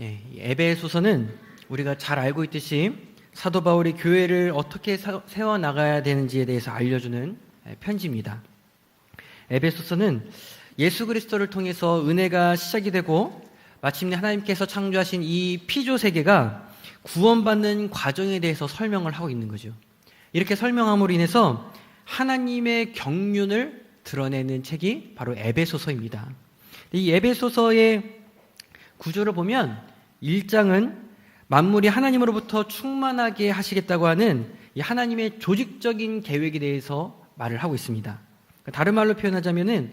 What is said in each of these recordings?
예, 에베소서는 우리가 잘 알고 있듯이 사도 바울이 교회를 어떻게 세워 나가야 되는지에 대해서 알려주는 예, 편지입니다. 에베소서는 예수 그리스도를 통해서 은혜가 시작이 되고 마침내 하나님께서 창조하신 이 피조 세계가 구원받는 과정에 대해서 설명을 하고 있는 거죠. 이렇게 설명함으로 인해서 하나님의 경륜을 드러내는 책이 바로 에베소서입니다. 이 에베소서의 구조를 보면 1장은 만물이 하나님으로부터 충만하게 하시겠다고 하는 이 하나님의 조직적인 계획에 대해서 말을 하고 있습니다. 다른 말로 표현하자면은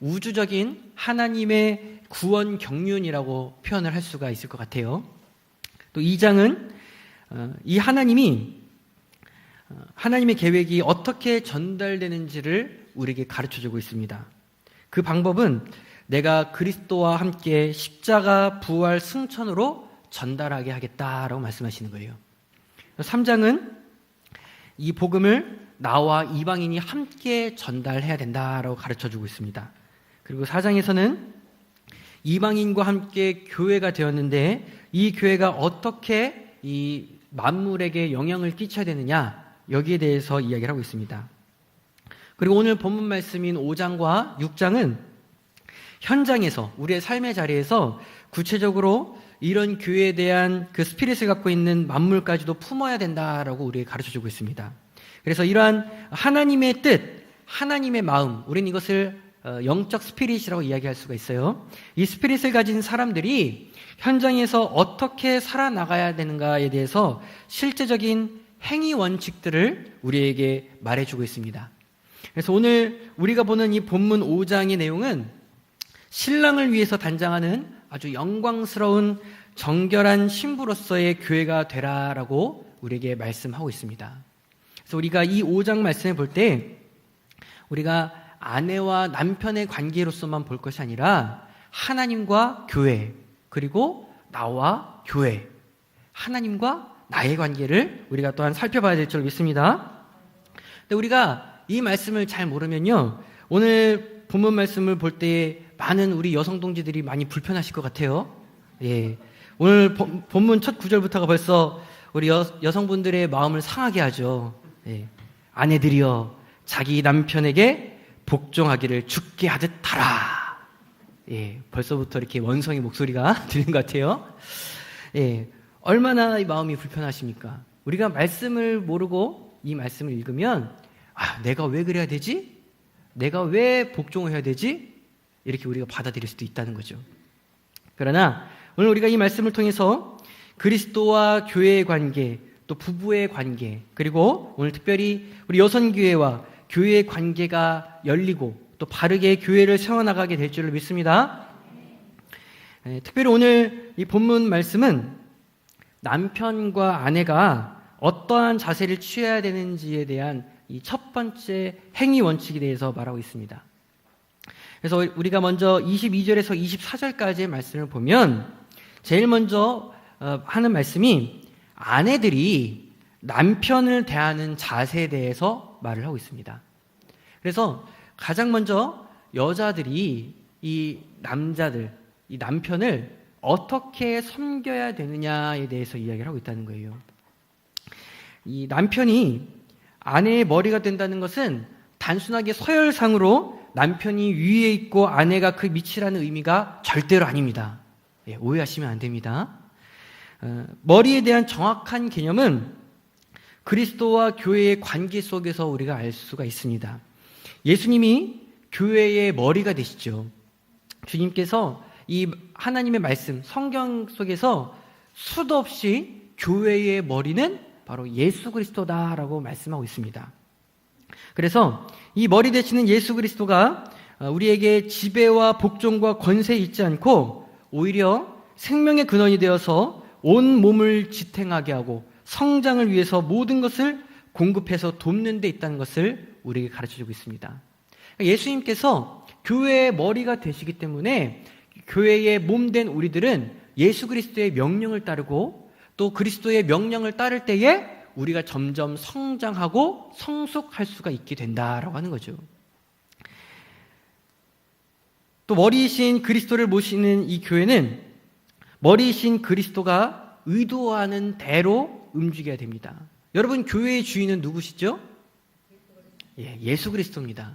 우주적인 하나님의 구원 경륜이라고 표현을 할 수가 있을 것 같아요. 또 2장은 어, 이 하나님이 어, 하나님의 계획이 어떻게 전달되는지를 우리에게 가르쳐 주고 있습니다. 그 방법은 내가 그리스도와 함께 십자가 부활 승천으로 전달하게 하겠다라고 말씀하시는 거예요. 3장은 이 복음을 나와 이방인이 함께 전달해야 된다라고 가르쳐 주고 있습니다. 그리고 4장에서는 이방인과 함께 교회가 되었는데 이 교회가 어떻게 이 만물에게 영향을 끼쳐야 되느냐 여기에 대해서 이야기를 하고 있습니다. 그리고 오늘 본문 말씀인 5장과 6장은 현장에서 우리의 삶의 자리에서 구체적으로 이런 교회에 대한 그 스피릿을 갖고 있는 만물까지도 품어야 된다라고 우리에게 가르쳐 주고 있습니다. 그래서 이러한 하나님의 뜻, 하나님의 마음, 우리는 이것을 어, 영적 스피릿이라고 이야기할 수가 있어요. 이 스피릿을 가진 사람들이 현장에서 어떻게 살아나가야 되는가에 대해서 실제적인 행위 원칙들을 우리에게 말해주고 있습니다. 그래서 오늘 우리가 보는 이 본문 5장의 내용은 신랑을 위해서 단장하는 아주 영광스러운 정결한 신부로서의 교회가 되라라고 우리에게 말씀하고 있습니다. 그래서 우리가 이 5장 말씀을 볼 때 우리가 아내와 남편의 관계로서만 볼 것이 아니라 하나님과 교회, 그리고 나와 교회, 하나님과 나의 관계를 우리가 또한 살펴봐야 될 줄 믿습니다. 근데 우리가 이 말씀을 잘 모르면요. 오늘 본문 말씀을 볼 때 많은 우리 여성 동지들이 많이 불편하실 것 같아요. 예. 오늘 본문 첫 구절부터가 벌써 우리 여, 여성분들의 마음을 상하게 하죠. 예. 아내들이여 자기 남편에게 복종하기를 죽게 하듯 하라. 예, 벌써부터 이렇게 원성의 목소리가 들리는 것 같아요. 예, 얼마나 이 마음이 불편하십니까? 우리가 말씀을 모르고 이 말씀을 읽으면, 아, 내가 왜 그래야 되지? 내가 왜 복종을 해야 되지? 이렇게 우리가 받아들일 수도 있다는 거죠. 그러나 오늘 우리가 이 말씀을 통해서 그리스도와 교회의 관계, 또 부부의 관계, 그리고 오늘 특별히 우리 여선교회와 교회의 관계가 열리고 또 바르게 교회를 세워나가게 될 줄을 믿습니다. 예, 특별히 오늘 이 본문 말씀은 남편과 아내가 어떠한 자세를 취해야 되는지에 대한 이 첫 번째 행위 원칙에 대해서 말하고 있습니다. 그래서 우리가 먼저 22절에서 24절까지의 말씀을 보면 제일 먼저 어, 하는 말씀이 아내들이 남편을 대하는 자세에 대해서 말을 하고 있습니다. 그래서 가장 먼저 여자들이 이 남자들, 이 남편을 어떻게 섬겨야 되느냐에 대해서 이야기를 하고 있다는 거예요. 이 남편이 아내의 머리가 된다는 것은 단순하게 서열상으로 남편이 위에 있고 아내가 그 밑이라는 의미가 절대로 아닙니다. 예, 오해하시면 안 됩니다. 어, 머리에 대한 정확한 개념은 그리스도와 교회의 관계 속에서 우리가 알 수가 있습니다. 예수님이 교회의 머리가 되시죠. 주님께서 이 하나님의 말씀, 성경 속에서 수도 없이 교회의 머리는 바로 예수 그리스도다라고 말씀하고 있습니다. 그래서 이 머리 되시는 예수 그리스도가 우리에게 지배와 복종과 권세 있지 않고 오히려 생명의 근원이 되어서 온 몸을 지탱하게 하고 성장을 위해서 모든 것을 공급해서 돕는 데 있다는 것을 우리에게 가르쳐 주고 있습니다. 예수님께서 교회의 머리가 되시기 때문에 교회의 몸 된 우리들은 예수 그리스도의 명령을 따르고 또 그리스도의 명령을 따를 때에 우리가 점점 성장하고 성숙할 수가 있게 된다라고 하는 거죠. 또 머리이신 그리스도를 모시는 이 교회는 머리이신 그리스도가 의도하는 대로 움직여야 됩니다. 여러분 교회의 주인은 누구시죠? 예, 예수 그리스도입니다.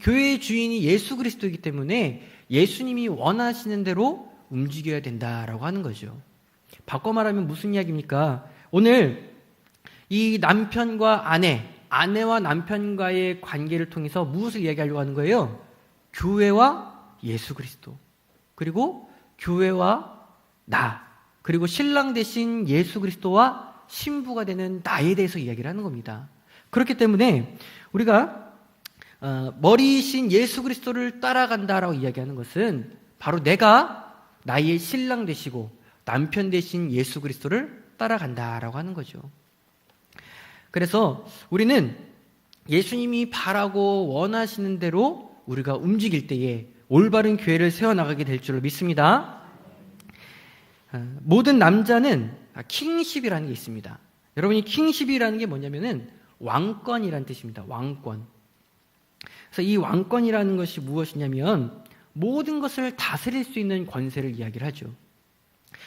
교회의 주인이 예수 그리스도이기 때문에 예수님이 원하시는 대로 움직여야 된다라고 하는 거죠. 바꿔 말하면 무슨 이야기입니까? 오늘 이 남편과 아내, 아내와 남편과의 관계를 통해서 무엇을 이야기하려고 하는 거예요? 교회와 예수 그리스도. 그리고 교회와 나. 그리고 신랑 대신 예수 그리스도와 신부가 되는 나에 대해서 이야기를 하는 겁니다. 그렇기 때문에 우리가 어, 머리이신 예수 그리스도를 따라간다라고 이야기하는 것은 바로 내가 나의 신랑 되시고 남편 되신 예수 그리스도를 따라간다라고 하는 거죠. 그래서 우리는 예수님이 바라고 원하시는 대로 우리가 움직일 때에 올바른 교회를 세워나가게 될 줄로 믿습니다. 어, 모든 남자는 킹십이라는 게 있습니다. 여러분이 킹십이라는 게 뭐냐면은 왕권이라는 뜻입니다. 왕권. 그래서 이 왕권이라는 것이 무엇이냐면 모든 것을 다스릴 수 있는 권세를 이야기를 하죠.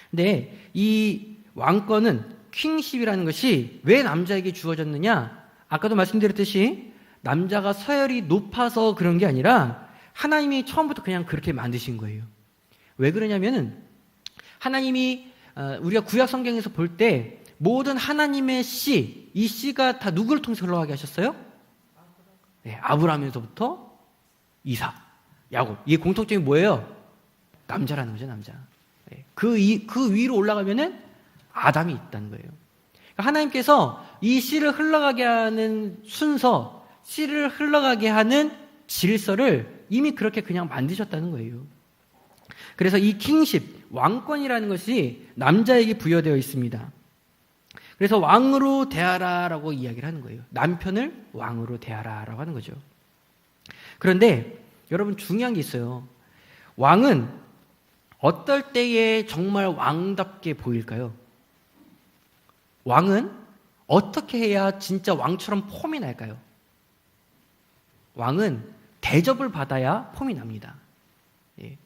근데 이 왕권은 킹십이라는 것이 왜 남자에게 주어졌느냐? 아까도 말씀드렸듯이 남자가 서열이 높아서 그런 게 아니라 하나님이 처음부터 그냥 그렇게 만드신 거예요. 왜 그러냐면은 하나님이 어, 우리가 구약 성경에서 볼 때 모든 하나님의 씨, 이 씨가 다 누구를 통해서 흘러가게 하셨어요? 네, 아브라함에서부터 이삭, 야곱. 이게 공통점이 뭐예요? 남자라는 거죠, 남자. 네, 그, 이, 그 위로 올라가면은 아담이 있다는 거예요. 그러니까 하나님께서 이 씨를 흘러가게 하는 순서, 씨를 흘러가게 하는 질서를 이미 그렇게 그냥 만드셨다는 거예요. 그래서 이 킹십, 왕권이라는 것이 남자에게 부여되어 있습니다. 그래서 왕으로 대하라라고 이야기를 하는 거예요. 남편을 왕으로 대하라라고 하는 거죠. 그런데 여러분 중요한 게 있어요. 왕은 어떨 때에 정말 왕답게 보일까요? 왕은 어떻게 해야 진짜 왕처럼 폼이 날까요? 왕은 대접을 받아야 폼이 납니다. 예.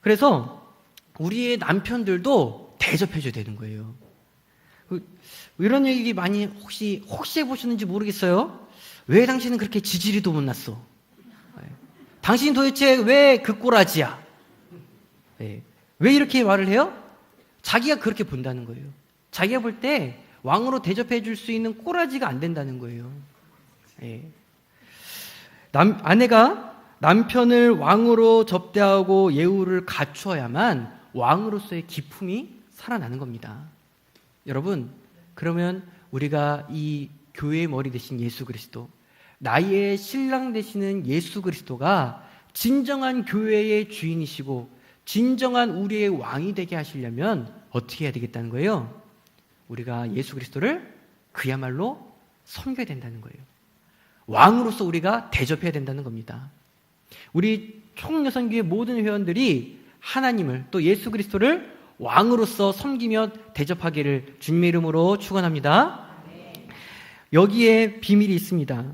그래서 우리의 남편들도 대접해줘야 되는 거예요. 그, 이런 얘기 많이 혹시 혹시 해보셨는지 모르겠어요. 왜 당신은 그렇게 지지리도 못 났어? 예. 당신 도대체 왜 그 꼬라지야? 예. 왜 이렇게 말을 해요? 자기가 그렇게 본다는 거예요. 자기가 볼 때 왕으로 대접해 줄 수 있는 꼬라지가 안 된다는 거예요. 예. 남, 아내가 남편을 왕으로 접대하고 예우를 갖추어야만 왕으로서의 기품이 살아나는 겁니다. 여러분, 그러면 우리가 이 교회의 머리 대신 예수 그리스도, 나의 신랑 되시는 예수 그리스도가 진정한 교회의 주인이시고 진정한 우리의 왕이 되게 하시려면 어떻게 해야 되겠다는 거예요? 우리가 예수 그리스도를 그야말로 섬겨야 된다는 거예요. 왕으로서 우리가 대접해야 된다는 겁니다. 우리 총여성교회 모든 회원들이 하나님을 또 예수 그리스도를 왕으로서 섬기며 대접하기를 주님의 이름으로 축원합니다. 여기에 비밀이 있습니다.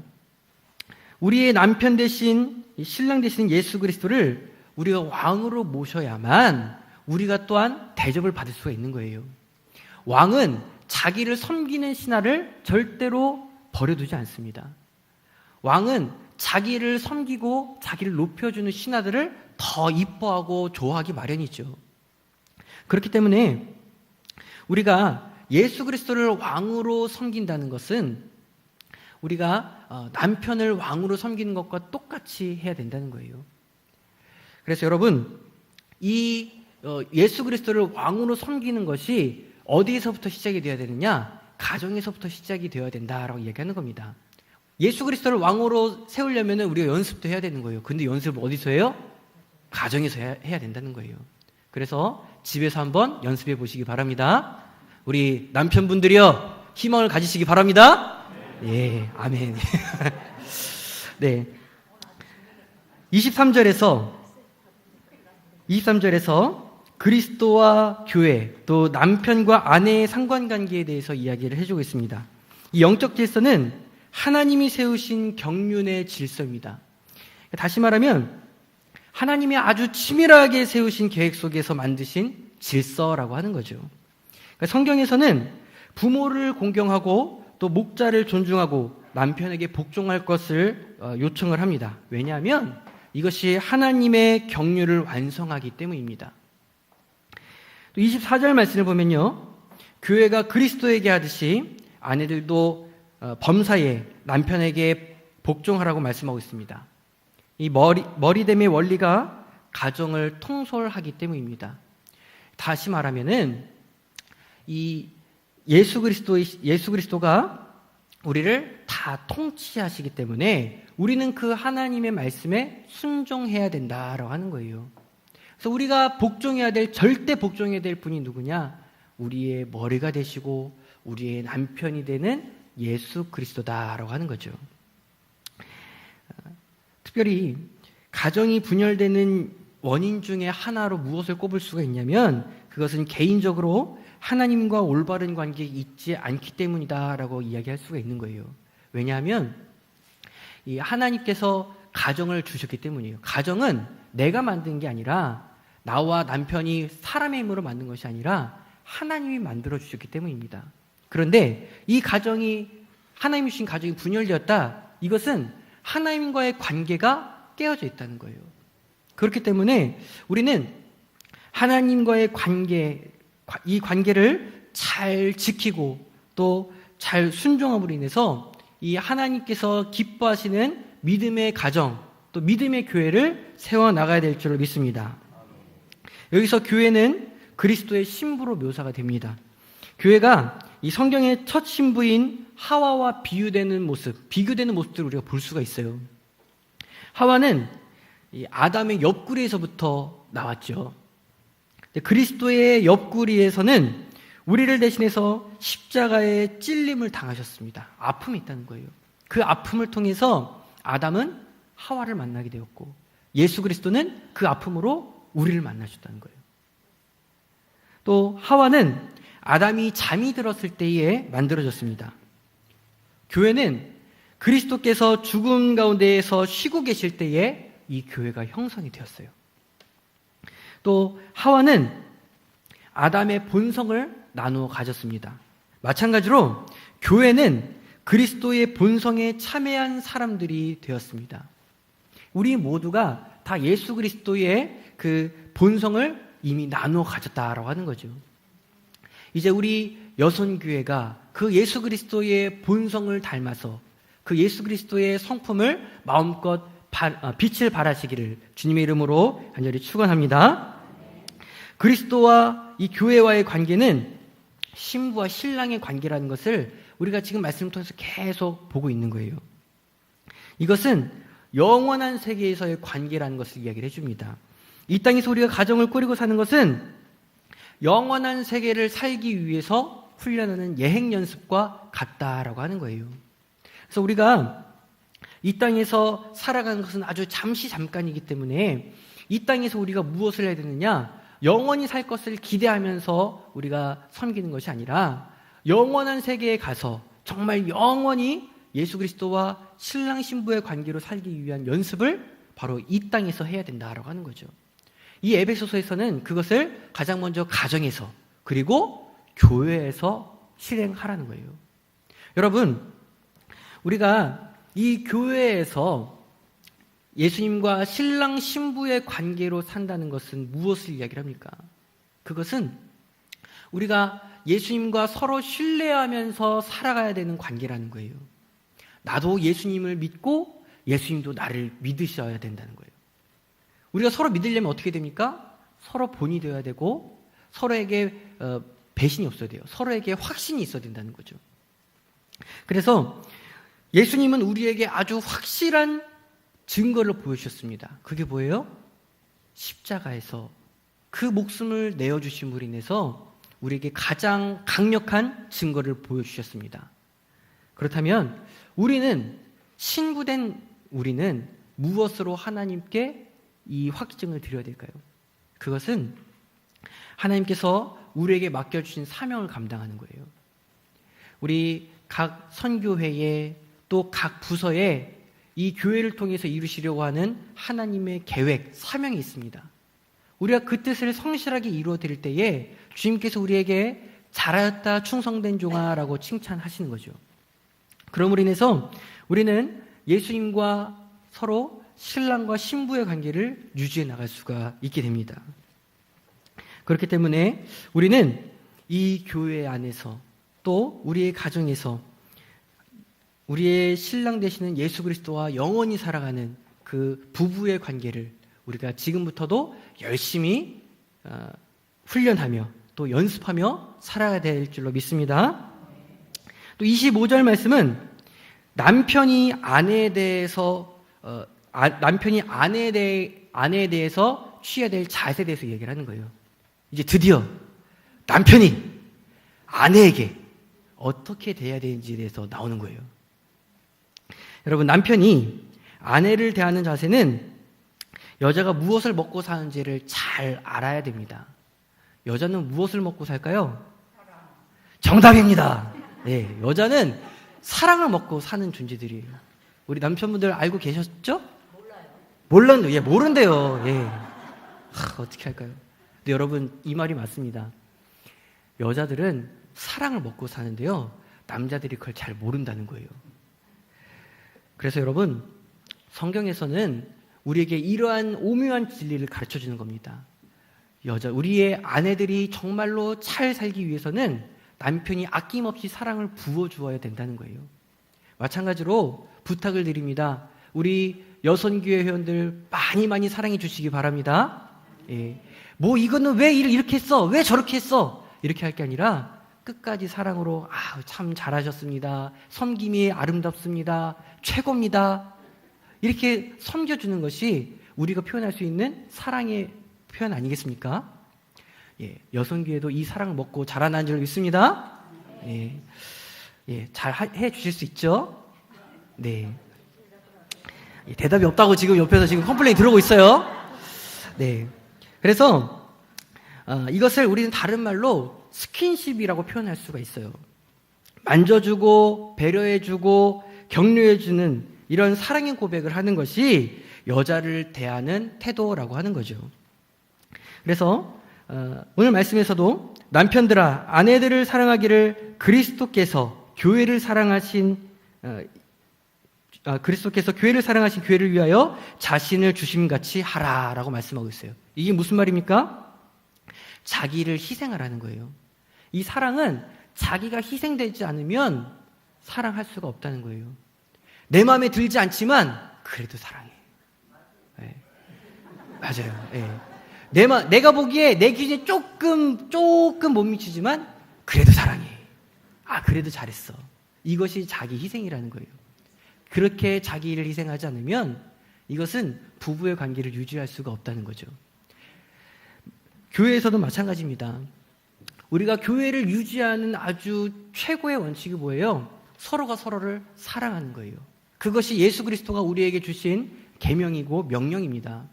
우리의 남편 대신 신랑 대신 예수 그리스도를 우리가 왕으로 모셔야만 우리가 또한 대접을 받을 수가 있는 거예요. 왕은 자기를 섬기는 신하를 절대로 버려두지 않습니다. 왕은 자기를 섬기고 자기를 높여주는 신하들을 더 이뻐하고 좋아하기 마련이죠. 그렇기 때문에 우리가 예수 그리스도를 왕으로 섬긴다는 것은 우리가 어, 남편을 왕으로 섬기는 것과 똑같이 해야 된다는 거예요. 그래서 여러분 이 어, 예수 그리스도를 왕으로 섬기는 것이 어디에서부터 시작이 되어야 되느냐? 가정에서부터 시작이 되어야 된다라고 얘기하는 겁니다. 예수 그리스도를 왕으로 세우려면 우리가 연습도 해야 되는 거예요. 근데 연습을 어디서 해요? 가정에서 해야 된다는 거예요. 그래서 집에서 한번 연습해 보시기 바랍니다. 우리 남편분들이요, 희망을 가지시기 바랍니다. 예, 아멘. 네. 23절에서, 23절에서 그리스도와 교회, 또 남편과 아내의 상관관계에 대해서 이야기를 해주고 있습니다. 이 영적 질서는 하나님이 세우신 경륜의 질서입니다. 다시 말하면 하나님이 아주 치밀하게 세우신 계획 속에서 만드신 질서라고 하는 거죠. 그러니까 성경에서는 부모를 공경하고 또 목자를 존중하고 남편에게 복종할 것을 어, 요청을 합니다. 왜냐하면 이것이 하나님의 경륜을 완성하기 때문입니다. 또 24절 말씀을 보면요. 교회가 그리스도에게 하듯이 아내들도 어, 범사에 남편에게 복종하라고 말씀하고 있습니다. 이 머리, 머리됨의 원리가 가정을 통솔하기 때문입니다. 다시 말하면은 이 예수 그리스도 예수 그리스도가 우리를 다 통치하시기 때문에 우리는 그 하나님의 말씀에 순종해야 된다라고 하는 거예요. 그래서 우리가 복종해야 될 절대 복종해야 될 분이 누구냐? 우리의 머리가 되시고 우리의 남편이 되는 예수 그리스도다라고 하는 거죠. 특별히 가정이 분열되는 원인 중에 하나로 무엇을 꼽을 수가 있냐면 그것은 개인적으로 하나님과 올바른 관계에 있지 않기 때문이다라고 이야기할 수가 있는 거예요. 왜냐하면 이 하나님께서 가정을 주셨기 때문이에요. 가정은 내가 만든 게 아니라 나와 남편이 사람의 힘으로 만든 것이 아니라 하나님이 만들어 주셨기 때문입니다. 그런데 이 가정이 하나님이 주신 가정이 분열되었다. 이것은 하나님과의 관계가 깨어져 있다는 거예요. 그렇기 때문에 우리는 하나님과의 관계, 이 관계를 잘 지키고 또 잘 순종함으로 인해서 이 하나님께서 기뻐하시는 믿음의 가정, 또 믿음의 교회를 세워 나가야 될 줄로 믿습니다. 여기서 교회는 그리스도의 신부로 묘사가 됩니다. 교회가 이 성경의 첫 신부인 하와와 비유되는 모습, 비교되는 모습들을 우리가 볼 수가 있어요. 하와는 이 아담의 옆구리에서부터 나왔죠. 그리스도의 옆구리에서는 우리를 대신해서 십자가의 찔림을 당하셨습니다. 아픔이 있다는 거예요. 그 아픔을 통해서 아담은 하와를 만나게 되었고 예수 그리스도는 그 아픔으로 우리를 만나셨다는 거예요. 또 하와는 아담이 잠이 들었을 때에 만들어졌습니다. 교회는 그리스도께서 죽음 가운데에서 쉬고 계실 때에 이 교회가 형성이 되었어요. 또 하와는 아담의 본성을 나누어 가졌습니다. 마찬가지로 교회는 그리스도의 본성에 참여한 사람들이 되었습니다. 우리 모두가 다 예수 그리스도의 그 본성을 이미 나누어 가졌다라고 하는 거죠. 이제 우리 여선교회가 그 예수 그리스도의 본성을 닮아서 그 예수 그리스도의 성품을 마음껏 어, 빛을 발하시기를 주님의 이름으로 간절히 축원합니다. 그리스도와 이 교회와의 관계는 신부와 신랑의 관계라는 것을 우리가 지금 말씀을 통해서 계속 보고 있는 거예요. 이것은 영원한 세계에서의 관계라는 것을 이야기를 해줍니다. 이 땅에서 우리가 가정을 꾸리고 사는 것은 영원한 세계를 살기 위해서 훈련하는 예행 연습과 같다라고 하는 거예요. 그래서 우리가 이 땅에서 살아가는 것은 아주 잠시 잠깐이기 때문에 이 땅에서 우리가 무엇을 해야 되느냐? 영원히 살 것을 기대하면서 우리가 섬기는 것이 아니라 영원한 세계에 가서 정말 영원히 예수 그리스도와 신랑 신부의 관계로 살기 위한 연습을 바로 이 땅에서 해야 된다라고 하는 거죠. 이 에베소서에서는 그것을 가장 먼저 가정에서 그리고 교회에서 실행하라는 거예요. 여러분, 우리가 이 교회에서 예수님과 신랑 신부의 관계로 산다는 것은 무엇을 이야기를 합니까? 그것은 우리가 예수님과 서로 신뢰하면서 살아가야 되는 관계라는 거예요. 나도 예수님을 믿고 예수님도 나를 믿으셔야 된다는 거예요. 우리가 서로 믿으려면 어떻게 됩니까? 서로 본이 되어야 되고 서로에게 어, 배신이 없어야 돼요. 서로에게 확신이 있어야 된다는 거죠. 그래서 예수님은 우리에게 아주 확실한 증거를 보여주셨습니다. 그게 뭐예요? 십자가에서 그 목숨을 내어주심으로 인해서 우리에게 가장 강력한 증거를 보여주셨습니다. 그렇다면 우리는 신부된 우리는 무엇으로 하나님께 이 확증을 드려야 될까요? 그것은 하나님께서 우리에게 맡겨주신 사명을 감당하는 거예요. 우리 각 선교회에 또 각 부서에 이 교회를 통해서 이루시려고 하는 하나님의 계획, 사명이 있습니다. 우리가 그 뜻을 성실하게 이루어 드릴 때에 주님께서 우리에게 잘하였다 충성된 종아라고 칭찬하시는 거죠. 그러므로 인해서 우리는 예수님과 서로 신랑과 신부의 관계를 유지해 나갈 수가 있게 됩니다. 그렇기 때문에 우리는 이 교회 안에서 또 우리의 가정에서 우리의 신랑 되시는 예수 그리스도와 영원히 살아가는 그 부부의 관계를 우리가 지금부터도 열심히 어, 훈련하며 또 연습하며 살아야 될 줄로 믿습니다. 또 25절 말씀은 남편이 아내에 대해서 어, 아, 남편이 아내에 대해 아내에 대해서 취해야 될 자세에 대해서 얘기를 하는 거예요. 이제 드디어 남편이 아내에게 어떻게 대해야 되는지에 대해서 나오는 거예요. 여러분 남편이 아내를 대하는 자세는 여자가 무엇을 먹고 사는지를 잘 알아야 됩니다. 여자는 무엇을 먹고 살까요? 정답입니다. 네, 여자는 사랑을 먹고 사는 존재들이에요. 우리 남편분들 알고 계셨죠? 몰라요. 몰랐는데, 예, 모른대요. 예. 하, 어떻게 할까요? 근데 여러분, 이 말이 맞습니다. 여자들은 사랑을 먹고 사는데요. 남자들이 그걸 잘 모른다는 거예요. 그래서 여러분, 성경에서는 우리에게 이러한 오묘한 진리를 가르쳐 주는 겁니다. 여자, 우리의 아내들이 정말로 잘 살기 위해서는 남편이 아낌없이 사랑을 부어주어야 된다는 거예요. 마찬가지로 부탁을 드립니다. 우리 여선교회 회원들 많이 많이 사랑해 주시기 바랍니다. 예. 뭐 이거는 왜 이렇게 했어? 왜 저렇게 했어? 이렇게 할 게 아니라 끝까지 사랑으로 아, 참 잘하셨습니다. 섬김이 아름답습니다. 최고입니다. 이렇게 섬겨주는 것이 우리가 표현할 수 있는 사랑의 표현 아니겠습니까? 예, 여성교회도 이 사랑을 먹고 자라나는 줄 믿습니다. 예, 예, 잘 해 주실 수 있죠? 네. 예, 대답이 없다고 지금 옆에서 지금 컴플레인 들어오고 있어요. 네. 그래서 어, 이것을 우리는 다른 말로 스킨십이라고 표현할 수가 있어요. 만져주고 배려해주고 격려해주는 이런 사랑의 고백을 하는 것이 여자를 대하는 태도라고 하는 거죠. 그래서 어, 오늘 말씀에서도 남편들아 아내들을 사랑하기를 그리스도께서 교회를 사랑하신 어, 아, 그리스도께서 교회를 사랑하신 교회를 위하여 자신을 주심 같이 하라라고 말씀하고 있어요. 이게 무슨 말입니까? 자기를 희생하라는 거예요. 이 사랑은 자기가 희생되지 않으면 사랑할 수가 없다는 거예요. 내 마음에 들지 않지만 그래도 사랑해. 네. 맞아요. 네. 내 마, 내가 보기에 내 기준에 조금 조금 못 미치지만 그래도 사랑해. 아 그래도 잘했어. 이것이 자기 희생이라는 거예요. 그렇게 자기를 희생하지 않으면 이것은 부부의 관계를 유지할 수가 없다는 거죠. 교회에서도 마찬가지입니다. 우리가 교회를 유지하는 아주 최고의 원칙이 뭐예요? 서로가 서로를 사랑하는 거예요. 그것이 예수 그리스도가 우리에게 주신 계명이고 명령입니다.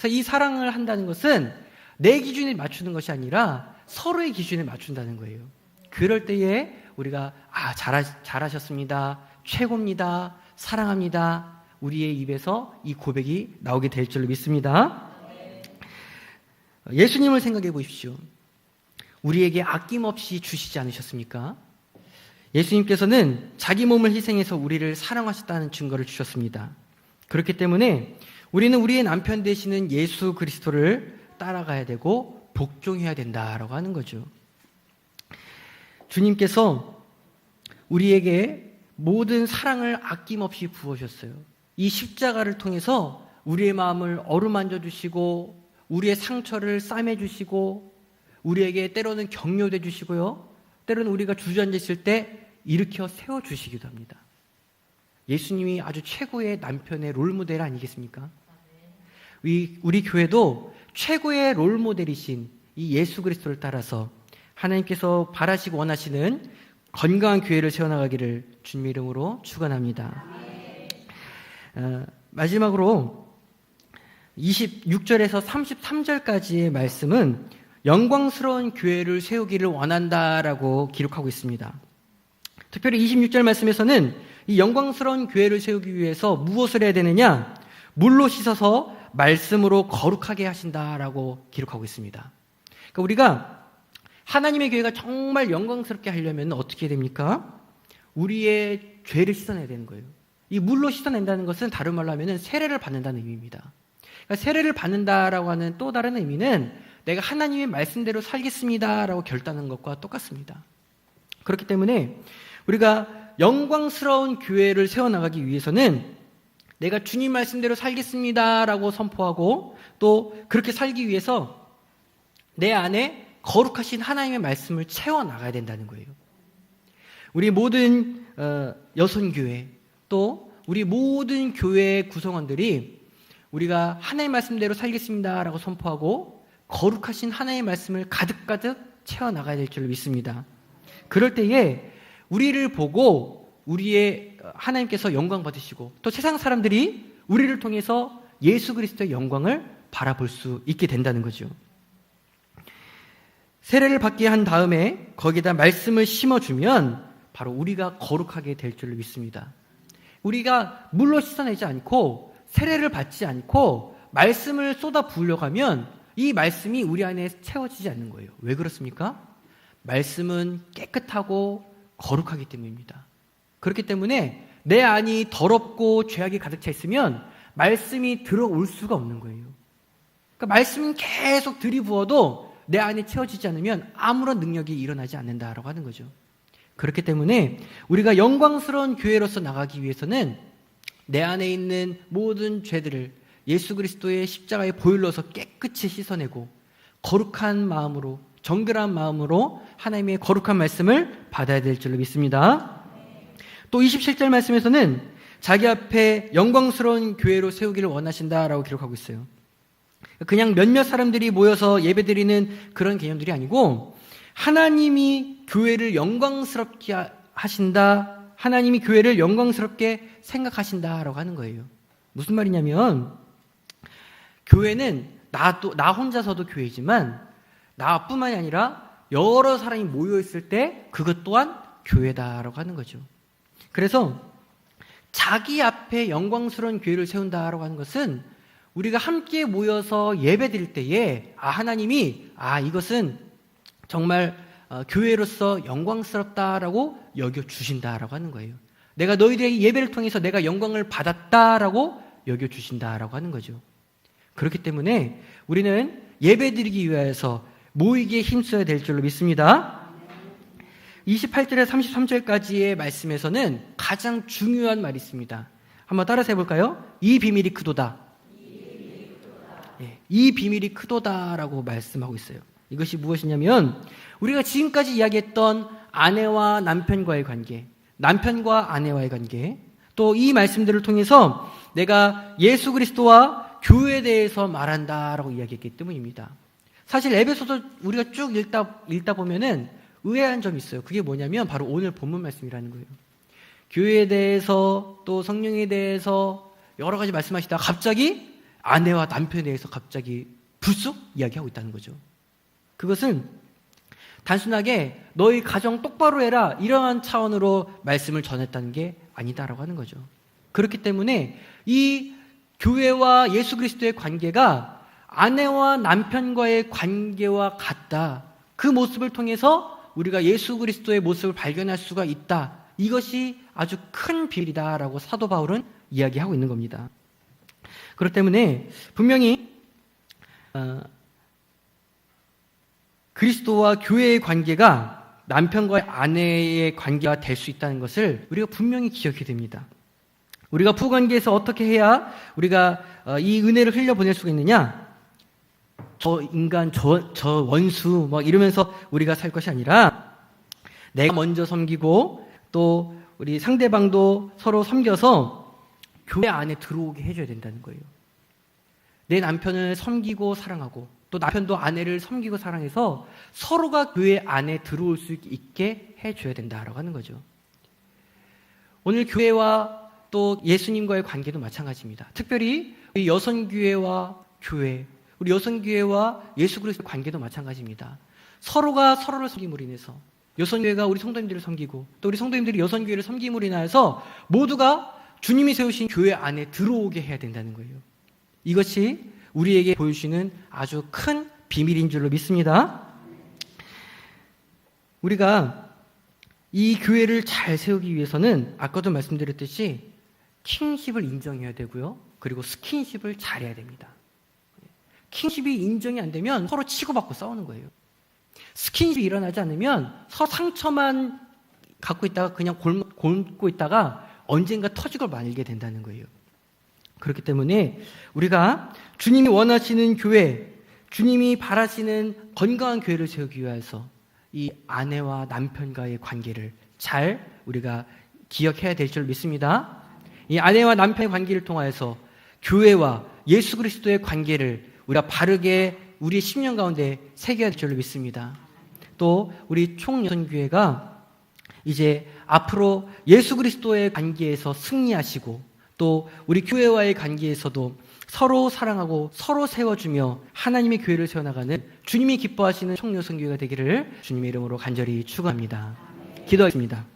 그래서 이 사랑을 한다는 것은 내 기준에 맞추는 것이 아니라 서로의 기준에 맞춘다는 거예요. 그럴 때에 우리가 아 잘하, 잘하셨습니다. 최고입니다. 사랑합니다. 우리의 입에서 이 고백이 나오게 될 줄로 믿습니다. 예수님을 생각해 보십시오. 우리에게 아낌없이 주시지 않으셨습니까? 예수님께서는 자기 몸을 희생해서 우리를 사랑하셨다는 증거를 주셨습니다. 그렇기 때문에 우리는 우리의 남편 되시는 예수 그리스도를 따라가야 되고 복종해야 된다라고 하는 거죠. 주님께서 우리에게 모든 사랑을 아낌없이 부어셨어요. 이 십자가를 통해서 우리의 마음을 어루만져 주시고 우리의 상처를 싸매 주시고 우리에게 때로는 격려돼 주시고요. 때로는 우리가 주저앉아 있을 때 일으켜 세워 주시기도 합니다. 예수님이 아주 최고의 남편의 롤모델 아니겠습니까? 우리, 우리 교회도 최고의 롤 모델이신 이 예수 그리스도를 따라서 하나님께서 바라시고 원하시는 건강한 교회를 세워나가기를 주님 이름으로 축원합니다. 어, 마지막으로 26절에서 33절까지의 말씀은 영광스러운 교회를 세우기를 원한다라고 기록하고 있습니다. 특별히 26절 말씀에서는 이 영광스러운 교회를 세우기 위해서 무엇을 해야 되느냐? 물로 씻어서 말씀으로 거룩하게 하신다라고 기록하고 있습니다. 그러니까 우리가 하나님의 교회가 정말 영광스럽게 하려면 어떻게 됩니까? 우리의 죄를 씻어내야 되는 거예요. 이 물로 씻어낸다는 것은 다른 말로 하면 세례를 받는다는 의미입니다. 그러니까 세례를 받는다라고 하는 또 다른 의미는 내가 하나님의 말씀대로 살겠습니다라고 결단하는 것과 똑같습니다. 그렇기 때문에 우리가 영광스러운 교회를 세워나가기 위해서는 내가 주님 말씀대로 살겠습니다라고 선포하고 또 그렇게 살기 위해서 내 안에 거룩하신 하나님의 말씀을 채워 나가야 된다는 거예요. 우리 모든 어, 여선교회 또 우리 모든 교회 구성원들이 우리가 하나님의 말씀대로 살겠습니다라고 선포하고 거룩하신 하나님의 말씀을 가득가득 채워 나가야 될 줄 믿습니다. 그럴 때에 우리를 보고 우리의 하나님께서 영광 받으시고 또 세상 사람들이 우리를 통해서 예수 그리스도의 영광을 바라볼 수 있게 된다는 거죠. 세례를 받게 한 다음에 거기다 말씀을 심어주면 바로 우리가 거룩하게 될줄 믿습니다. 우리가 물로 씻어내지 않고 세례를 받지 않고 말씀을 쏟아 부으려고 하면 이 말씀이 우리 안에 채워지지 않는 거예요. 왜 그렇습니까? 말씀은 깨끗하고 거룩하기 때문입니다. 그렇기 때문에 내 안이 더럽고 죄악이 가득 차 있으면 말씀이 들어올 수가 없는 거예요. 그러니까 말씀은 계속 들이부어도 내 안에 채워지지 않으면 아무런 능력이 일어나지 않는다라고 하는 거죠. 그렇기 때문에 우리가 영광스러운 교회로서 나가기 위해서는 내 안에 있는 모든 죄들을 예수 그리스도의 십자가에 보일러서 깨끗이 씻어내고 거룩한 마음으로 정결한 마음으로 하나님의 거룩한 말씀을 받아야 될 줄로 믿습니다. 또 27절 말씀에서는 자기 앞에 영광스러운 교회로 세우기를 원하신다라고 기록하고 있어요. 그냥 몇몇 사람들이 모여서 예배드리는 그런 개념들이 아니고 하나님이 교회를 영광스럽게 하신다. 하나님이 교회를 영광스럽게 생각하신다라고 하는 거예요. 무슨 말이냐면 교회는 나도 나 혼자서도 교회지만 나뿐만이 아니라 여러 사람이 모여 있을 때 그것 또한 교회다라고 하는 거죠. 그래서 자기 앞에 영광스러운 교회를 세운다라고 하는 것은 우리가 함께 모여서 예배 드릴 때에 아 하나님이 아 이것은 정말 어, 교회로서 영광스럽다라고 여겨 주신다라고 하는 거예요. 내가 너희들에게 예배를 통해서 내가 영광을 받았다라고 여겨 주신다라고 하는 거죠. 그렇기 때문에 우리는 예배 드리기 위해서 모이기에 힘써야 될 줄로 믿습니다. 28절에 33절까지의 말씀에서는 가장 중요한 말이 있습니다. 한번 따라서 해볼까요? 이 비밀이 크도다. 예, 이 비밀이 크도다라고 말씀하고 있어요. 이것이 무엇이냐면 우리가 지금까지 이야기했던 아내와 남편과의 관계, 남편과 아내와의 관계, 또 이 말씀들을 통해서 내가 예수 그리스도와 교회에 대해서 말한다라고 이야기했기 때문입니다. 사실 에베소서 우리가 쭉 읽다, 읽다 보면은 의아한 점이 있어요. 그게 뭐냐면 바로 오늘 본문 말씀이라는 거예요. 교회에 대해서 또 성령에 대해서 여러 가지 말씀하시다 갑자기 아내와 남편에 대해서 갑자기 불쑥 이야기하고 있다는 거죠. 그것은 단순하게 너희 가정 똑바로 해라 이러한 차원으로 말씀을 전했다는 게 아니다라고 하는 거죠. 그렇기 때문에 이 교회와 예수 그리스도의 관계가 아내와 남편과의 관계와 같다. 그 모습을 통해서 우리가 예수 그리스도의 모습을 발견할 수가 있다. 이것이 아주 큰 비밀이다라고 사도 바울은 이야기하고 있는 겁니다. 그렇기 때문에 분명히 어, 그리스도와 교회의 관계가 남편과 아내의 관계가 될 수 있다는 것을 우리가 분명히 기억해야 됩니다. 우리가 부관계에서 어떻게 해야 우리가 어, 이 은혜를 흘려보낼 수가 있느냐? 저 인간, 저, 저 원수, 막 이러면서 우리가 살 것이 아니라 내가 먼저 섬기고 또 우리 상대방도 서로 섬겨서 교회 안에 들어오게 해줘야 된다는 거예요. 내 남편을 섬기고 사랑하고 또 남편도 아내를 섬기고 사랑해서 서로가 교회 안에 들어올 수 있게 해줘야 된다라고 하는 거죠. 오늘 교회와 또 예수님과의 관계도 마찬가지입니다. 특별히 여성교회와 교회, 우리 여성교회와 예수 그리스도의 관계도 마찬가지입니다. 서로가 서로를 섬김으로 인해서 여성교회가 우리 성도님들을 섬기고 또 우리 성도님들이 여성교회를 섬김으로 인하여서 모두가 주님이 세우신 교회 안에 들어오게 해야 된다는 거예요. 이것이 우리에게 보여주시는 아주 큰 비밀인 줄로 믿습니다. 우리가 이 교회를 잘 세우기 위해서는 아까도 말씀드렸듯이 킹십을 인정해야 되고요. 그리고 스킨십을 잘해야 됩니다. 킹십이 인정이 안 되면 서로 치고받고 싸우는 거예요. 스킨십이 일어나지 않으면 서 상처만 갖고 있다가 그냥 골, 곪고 있다가 언젠가 터지고 말게 된다는 거예요. 그렇기 때문에 우리가 주님이 원하시는 교회, 주님이 바라시는 건강한 교회를 세우기 위해서 이 아내와 남편과의 관계를 잘 우리가 기억해야 될 줄 믿습니다. 이 아내와 남편의 관계를 통하여서 교회와 예수 그리스도의 관계를 우리가 바르게 우리의 10년 가운데 새겨야 될줄 믿습니다. 또 우리 총여선교회가 이제 앞으로 예수 그리스도의 관계에서 승리하시고 또 우리 교회와의 관계에서도 서로 사랑하고 서로 세워주며 하나님의 교회를 세워나가는 주님이 기뻐하시는 총여선교회가 되기를 주님의 이름으로 간절히 축원합니다. 기도하겠습니다.